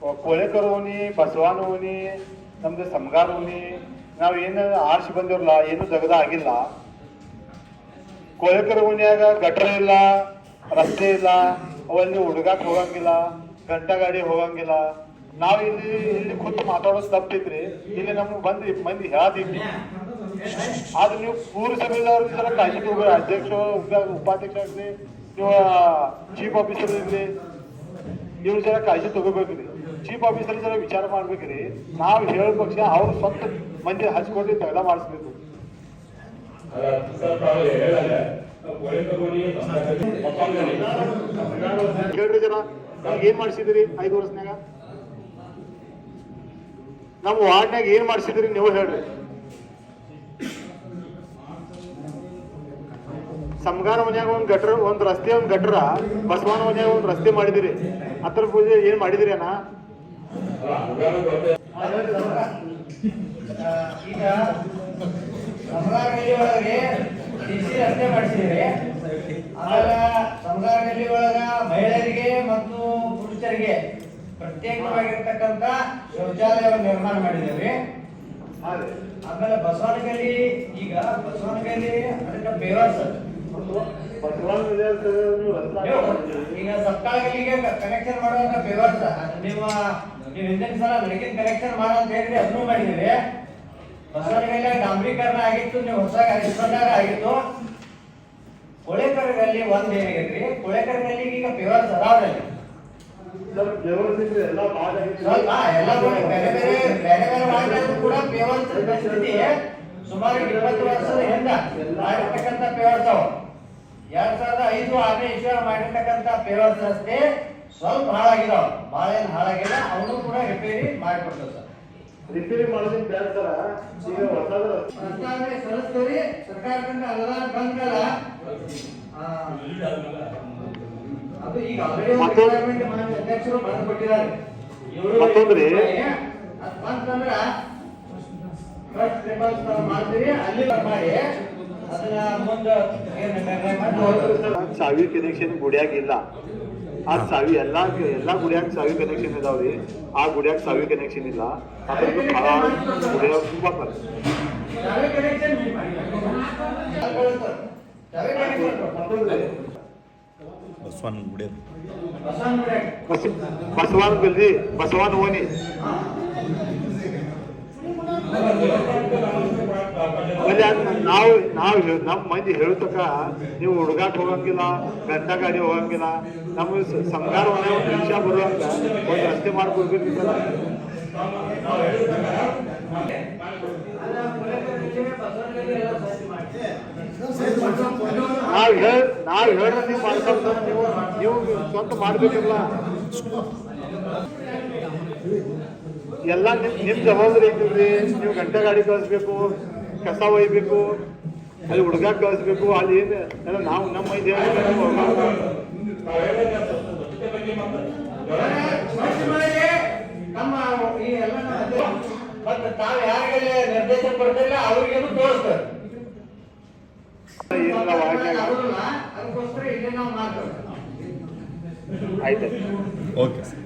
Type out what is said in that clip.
ಕೋಳೆಕರ್ ಓಣಿ ಬಸವಾನ ಓಣಿ ನಮ್ದು ಸಮಗಾರ ನಾವು ಏನು ಆರ್ಸಿ ಬಂದಿರಲ್ಲ ಏನು ಜಗದ ಆಗಿಲ್ಲ. ಕೋಳೆಕರ್ ಓಣಿಯಾಗ ಗಟ್ರ ಇಲ್ಲ, ರಸ್ತೆ ಇಲ್ಲ, ಅವಲ್ಲಿ ಹುಡುಗಾಕ್ ಹೋಗಂಗಿಲ್ಲ, ಗಂಟಾ ಗಾಡಿ ಹೋಗಂಗಿಲ್ಲ. ನಾವು ಇಲ್ಲಿ ಇಲ್ಲಿ ಕೂತು ಮಾತಾಡೋದು ತಪ್ಪಿದ್ರಿ ಇಲ್ಲಿ ನಮ್ಗೆ ಬಂದು ಮಂದಿ ಹೇಳದಿದ್ವಿ. ಆದ್ರೆ ನೀವು ಪೂರಸಭೆದವ್ರ ಸಲ ಕಾಳಜಿ ಅಧ್ಯಕ್ಷ, ಉಪ- ಉಪಾಧ್ಯಕ್ಷ ಆಗಲಿ, ನೀವು ಚೀಫ್ ಆಫೀಸರ್ ಇರಲಿ ಇವ್ರ ಜರ ಕಾಳಜಿ ತಗೋಬೇಕ್ರಿ. ಚೀಫ್ ಆಫೀಸರ್ ಜರ ವಿಚಾರ ಮಾಡ್ಬೇಕ್ರಿ. ನಾವು ಹೇಳ ಪಕ್ಷ ಅವ್ರ ಸ್ವಂತ ಮಂದಿ ಹಚ್ಕೊಂಡು ತೈಲ ಮಾಡಿಸ್ಬೇಕು. ಹೇಳ್ರಿ ಜನ ಏನ್ ಮಾಡಿಸಿದ್ರಿ ಐದು ವರ್ಷನ್ಯಾಗ? ನಮ್ಮ ವಾರ್ಡ್ನಾಗ ಏನ್ ಮಾಡಿಸಿದ್ರಿ ನೀವು ಹೇಳ್ರಿ. ಸಮಗಾರ ಮನ್ಯಾಗ ಒಂದ್ ಗಟ್ರ, ಒಂದ್ ರಸ್ತೆ, ಒಂದ್ ಗಟ್ರ ಬಸವಾನ ಮನ್ಯಾಗ ಒಂದ್ ರಸ್ತೆ ಮಾಡಿದಿರಿ ಅದ್ರ ಪೂಜೆ ಏನ್ ಮಾಡಿದಿರಿ ಅಣ್ಣ? ಈಗ ಸಮಗಾರಗಲ್ಲಿ ಒಳಗೆ ಸಿಸಿ ರಸ್ತೆ ಮಾಡಿಸಿದ್ರೆ ಆಮೇಲೆ ಸಮಗಾರಗಲ್ಲಿ ಒಳಗ ಮಹಿಳೆಯರಿಗೆ ಮತ್ತು ಪುರುಷರಿಗೆ ಪ್ರತ್ಯೇಕವಾಗಿರ್ತಕ್ಕಂಥ ಶೌಚಾಲಯವನ್ನು ನಿರ್ಮಾಣ ಮಾಡಿದ್ದೇವೆ ಆಮೇಲೆ ಬಸವನಗಲ್ಲಿ ಈಗ ಬಸವನಗಲ್ಲಿ ಅದಕ್ಕೆ ಬೇವರ್ಸ್ ಈಗ ಗಲ್ಲಿಗೆ ಕನೆಕ್ಷನ್ ಮಾಡುವಾಗ ಬೇವರ್ಸ್ ನೀವು ನೀವು ಹಿಂದಿನ ಸಲ ಕನೆಕ್ಷನ್ ಮಾಡೋ ಅಂತ ಹೇಳಿದ್ರೆ ಅದನ್ನು ಮಾಡಿದ್ದೀವಿ ಬಸವನಗಲ್ಲಿ ಡಾಂಬರೀಕರಣ ಆಗಿತ್ತು ನೀವು ಹೊಸ ಇಸ್ಕೊಂಡಾಗ ಆಗಿತ್ತು. ಕೊಳೆಕರ್ಗಲ್ಲಿ ಒಂದ್ ಏನಾಗೈತ್ರಿ ಕೊಳೆಕರ್ಗಲ್ಲಿ ಈಗ ಪೇವರ್ ಅದಾವ್ರಲ್ಲಿ ಸ್ವಲ್ಪ ಎಲ್ಲ ಬೇರೆ ಬೇರೆ ಬೇರೆ ಬೇರೆ ಕೂಡ ಸುಮಾರು ಇಪ್ಪತ್ತು ವರ್ಷದ ಹಿಂದ ಮಾಡಿರ್ತಕ್ಕಂಥ ಪೇವರ್ಸ್ ಅವು ಎರಡ್ ಸಾವಿರದ ಐದು ಆರನೇ ಮಾಡಿರ್ತಕ್ಕಂಥ ಪೇವರ್ಸ್ ರಸ್ತೆ. ಸ್ವಲ್ಪ ಹಾಳಾಗಿಲ್ಲ ಭಾಳ ಏನು ಹಾಳಾಗಿಲ್ಲ ಅವನು ಕೂಡ ರಿಪೇರಿ ಮಾಡಿಕೊಡ್ತೇವೆ ಸರ್. ರಿಪೇರಿ ಮಾಡೋದಕ್ಕೆ ಬೇಡ ಸರ. ಈಗ ಹೊಸದ ರಸ್ತೆ ಪ್ರಸ್ತಾವನೆ ಸಲ್ಲಿಸ್ತೀವಿ ಸರ್ಕಾರದಿಂದ ಅನುದಾನ ಬಂದ್ಮೇಲೆ ಅದು ಈಗ ಅಧ್ಯಕ್ಷರು ಬಂದು ಕೊಟ್ಟಿದ್ದಾರೆ ಮತ್ತೊಂದ್ರಿ? ಅದು ಬಂತಂದ್ರ ನಾವು ಅಲ್ಲಿ ಮಾಡಿ ಅದನ್ನ ಮುಂದೆ. ಚಾವಿ ಕನೆಕ್ಷನ್ ಗುಡಿಯಾಗ ಇಲ್ಲ ಆ ಚಾವಿ ಎಲ್ಲಾ ಎಲ್ಲಾ ಗುಡಿಯಾಗ ಚಾವಿ ಕನೆಕ್ಷನ್ ಇದಾವ್ರಿ ಆ ಗುಡಿಯಾಗ ಚಾವಿ ಕನೆಕ್ಷನ್ ಇಲ್ಲ ಅದ್ರದ್ದು ಭಾಳ ಗುಡಿಯಾಗ ತುಂಬಾ ಖರ್ಚು. ಚಾವಿ connection ಮಾಡಿ. ಅದು ಬರುತ್ತೆ. ಚಾವಿ connection ಕೊಡ್ತಾರೆ. ಬಸವನ ಗುಡಿ ಬಸವನ ಗುಡಿಯಾಗ. ಬಸ- ಬಸವಾನ ಗಲ್ಲಿ ಬಸವಾನ ಓಣಿ ಅಲ್ಲಿ ಅದ್ ನಾವು ನಾವು ನಮ್ಮ ಮಂದಿ ಹೇಳ್ತಕ್ಕ ನೀವು ಹುಡುಗಾಟ ಹೋಗಂಗಿಲ್ಲ, ಗಂಡ ಗಾಡಿ ಹೋಗಂಗಿಲ್ಲ ನಮ್ಮ ಸಂಘಾರ ಒಂದು ವಿಷಯ ಬರುವಂಗ ಒಂದು ರಸ್ತೆ ಮಾಡ್ಕೊಡ್ಬೇಕಿತ್ತಲ್ಲ. ನಾವು ಹೇಳ ನಾವು ಹೇಳ್ರೆ ನೀವು ಮಾಡ್ಕೊಳ್ತಾರ, ನೀವು ನೀವು ಸ್ವಂತ ಮಾಡ್ಬೇಕಿಲ್ಲ. ಎಲ್ಲ ನಿಮ್ ನಿಮ್ ಜವಾಬ್ದಾರಿ ಐತಿಲ್ರಿ ನೀವು ಗಂಟೆ ಗಾಡಿ ಕಳಿಸ್ಬೇಕು ಕಸ ಒಯ್ಬೇಕು ಅಲ್ಲಿ ಹುಡುಗ ಕಳಿಸ್ಬೇಕು ಅಲ್ಲಿ ಏನ್ ಎಲ್ಲ ನಾವು ನಮ್ಮ ಇದೆ ನಿರ್ದೇಶನ ಕೊಡ್ತಿಲ್ಲ ಅವ್ರಿಗೇನು ತೋರಿಸ್ತಾರೆ ಆಗೋದಿಲ್ಲ, ಅದಕ್ಕೋಸ್ಕರ ಇಲ್ಲಿ ನಾವು ಮಾಡ್ತೇವೆ ಆಯ್ತು. Okay sir